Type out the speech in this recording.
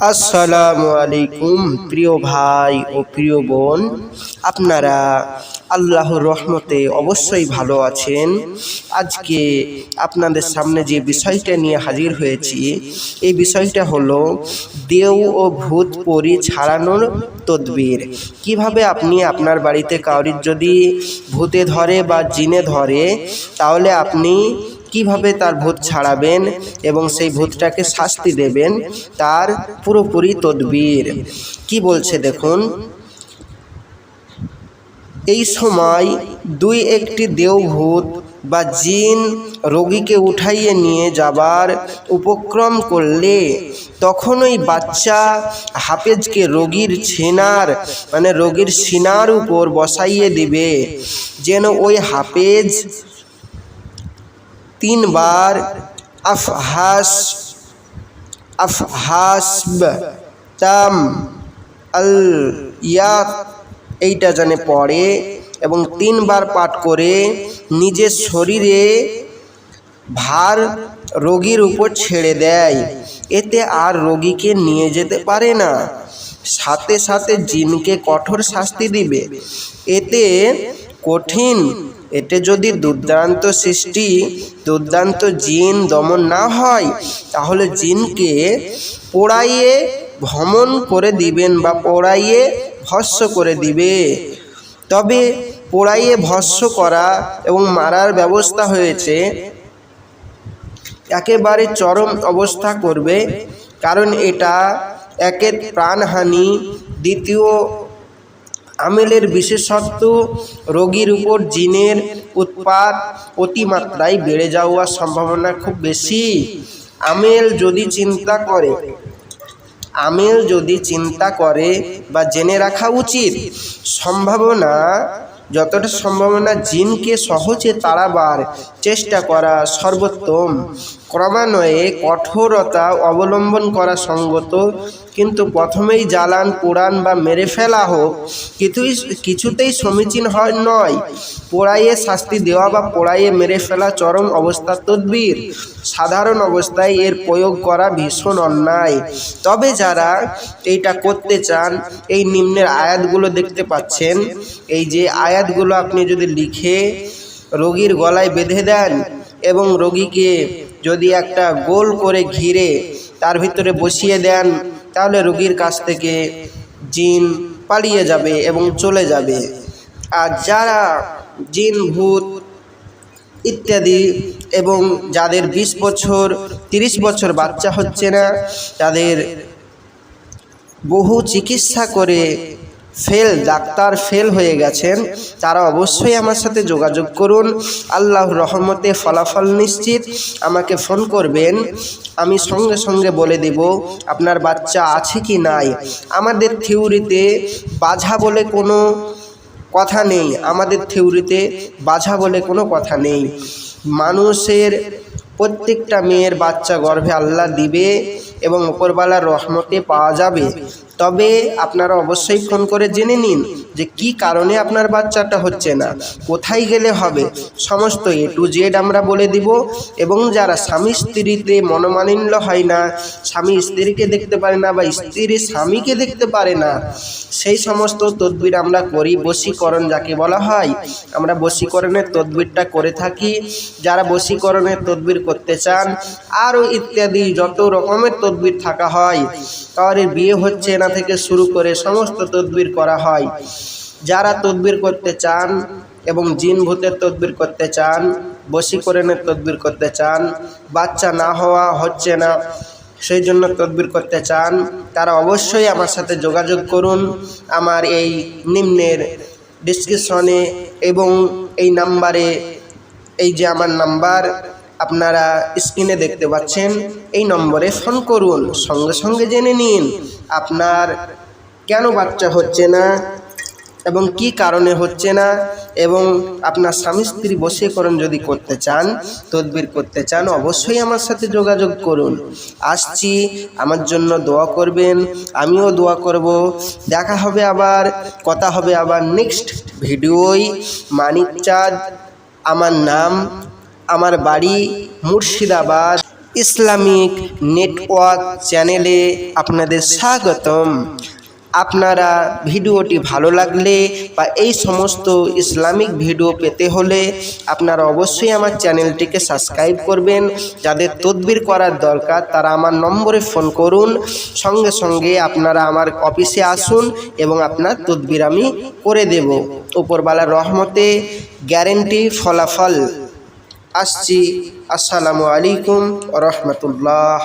আসসালামু আলাইকুম, প্রিয় ভাই ও প্রিয় বোন। আপনারা আল্লাহর রহমতে অবশ্যই ভালো আছেন। আজকে আপনাদের সামনে যে বিষয়টা নিয়ে হাজির হয়েছি, এই বিষয়টা হলো দেও ও ভূত পরি ছাড়ানোর তদবির। কীভাবে আপনি আপনার বাড়িতে কাউরির যদি ভূতে ধরে বা জিনে ধরে, তাহলে আপনি কীভাবে তার ভূত ছাড়াবেন এবং সেই ভূতটাকে শাস্তি দেবেন, তার পুরোপুরি তদবির। কি বলছে দেখুন? এই সময় দুই একটি দেওভূত বা জিন রোগীকে উঠাইয়ে নিয়ে যাবার উপক্রম করলে তখন ওই বাচ্চা হাফেজকে রোগীর ছেনার মানে রোগীর সিনার উপর বসাইয়ে দিবে, যেন ওই হাফেজ তিনবার আফহাস, আফহাসব, তাম, আল, ইয়াত, এইটা জানে পড়ে এবং তিনবার পাঠ করে নিজের শরীরে ভার রোগীর উপর ছেড়ে দেয়। এতে আর রোগীকে নিয়ে যেতে পারে না। সাথে সাথে জিনকে কঠোর শাস্তি দিবে। এতে কঠিন এতে যদি দুর্দান্ত সৃষ্টি, দুর্দান্ত জিন দমন না হয়, তাহলে জিনকে পোড়াইয়ে ভ্রমণ করে দিবেন বা পোড়াইয়ে ভস্য করে দিবে। তবে পোড়াইয়ে ভস্য করা এবং মারার ব্যবস্থা হয়েছে, একেবারে চরম অবস্থা করবে, কারণ এটা একের প্রাণহানি, দ্বিতীয় আমেলের বিশেষত্ব, রোগীর উপর জিনের উৎপাদ অতিমাত্রায় বেড়ে যাওয়ার সম্ভাবনা খুব বেশি। আমেল যদি চিন্তা করে, আমেল যদি চিন্তা করে বা জেনে রাখা উচিত, সম্ভাবনা, যতটা সম্ভাবনা জিনকে সহজে তাড়াবার চেষ্টা করা সর্বোত্তম। ক্রমান্বয়ে কঠোরতা অবলম্বন করা সঙ্গত, কিন্তু প্রথমেই জ্বালান, পোড়ান বা মেরে ফেলা হোক, কিছুই কিছুতেই সমীচীন হয় নয়। পোড়াইয়ে শাস্তি দেওয়া বা পোড়াইয়ে মেরে ফেলা চরম অবস্থা তদ্বির। সাধারণ অবস্থায় এর প্রয়োগ করা ভীষণ অন্যায়। তবে যারা এইটা করতে চান, এই নিম্নের আয়াতগুলো দেখতে পাচ্ছেন। এই যে আয়াতগুলো আপনি যদি লিখে রোগীর গলায় বেঁধে দেন এবং রোগীকে যদি একটা গোল করে ঘিরে তার ভিতরে বসিয়ে দেন, তাহলে রুগীর কাছ থেকে জিন পালিয়ে যাবে এবং চলে যাবে। আর যারা জিন, ভূত ইত্যাদি এবং যাদের বিশ বছর, তিরিশ বছর বাচ্চা হচ্ছে না, তাদের বহু চিকিৎসা করে ফেল, ডাক্তার ফেল হয়ে গেছেন, তারা অবশ্যই আমার সাথে যোগাযোগ করুন। আল্লাহ রহমতে ফলাফল নিশ্চিত। আমাকে ফোন করবেন। আমি সঙ্গে সঙ্গে বলে দেব, আপনার বাচ্চা আছে কি নাই? আমাদের থিওরিতে বাঝা বলে কোনো কথা নেই। আমাদের থিওরিতে বাঝা বলে কোনো কথা নেই। মানুষের প্রত্যেকটা মেয়ের বাচ্চা গর্ভে আল্লাহ দিবে এবং ওপরবালার রহমতে পাওয়া যাবে। তবে আপনারা অবশ্যই ফোন করে জেনে নিন। যে কি কারণে আপনার বাচ্চাটা হচ্ছে না, কোথায় গেলে হবে সমস্ত এ টু জেড আমরা বলে দিব। এবং যারা স্বামী স্ত্রীতে মনোমালিন্য হয় না, স্বামী স্ত্রীকে দেখতে পারে না বা স্ত্রী স্বামীকে দেখতে পারে না, সেই সমস্ত তদবির আমরা করি বশীকরণ যাকে বলা হয়। আমরা বশীকরণের তদবিরটা করে থাকি। যারা বশীকরণের তদবির করতে চান, আরও ইত্যাদি যত রকমের তদবির থাকা হয়, কারোর বিয়ে হচ্ছে না থেকে শুরু করে সমস্ত তদবির করা হয়। যারা তদবির করতে চান এবং জিন ভূতের তদবির করতে চান, বশীকরণের তদবির করতে চান, বাচ্চা না হওয়া হচ্ছে না, সেই জন্য তদবির করতে চান, তারা অবশ্যই আমার সাথে যোগাযোগ করুন। আমার এই নিম্নের ডিসক্রিপশনে এবং এই নাম্বারে, এই যে আমার নাম্বার, আপনারা স্ক্রিনে দেখতে পাচ্ছেন, এই নম্বরে ফোন করুন। সঙ্গে সঙ্গে জেনে নিন, আপনার কেন বাচ্চা হচ্ছে না এবং কি কারণে হচ্ছে না? এবং আপনার স্বামী স্ত্রী বশীকরণ যদি করতে চান, তদবির করতে চান, অবশ্যই আমার সাথে যোগাযোগ করুন। আসছি, আমার জন্য দোয়া করবেন, আমিও দোয়া করব। দেখা হবে আবার, কথা হবে আবার নেক্সট ভিডিওই। মানিক চাঁদ, আমার নাম, আমার বাড়ি মুর্শিদাবাদ। ইসলামিক নেটওয়ার্ক চ্যানেলে আপনাদের স্বাগতম। আপনারা ভিডিওটি ভালো লাগলে বা এই সমস্ত ইসলামিক ভিডিও পেতে হলে আপনারা অবশ্যই আমার চ্যানেলটিকে সাবস্ক্রাইব করবেন। যাদের তদবির করার দরকার, তারা আমার নম্বরে ফোন করুন। সঙ্গে সঙ্গে আপনারা আমার অফিসে আসুন এবং আপনার তদবির আমি করে দেব। উপরবালার রহমতে গ্যারেন্টি ফলাফল। আসছি। আসসালামু আলাইকুম রহমতুল্লাহ।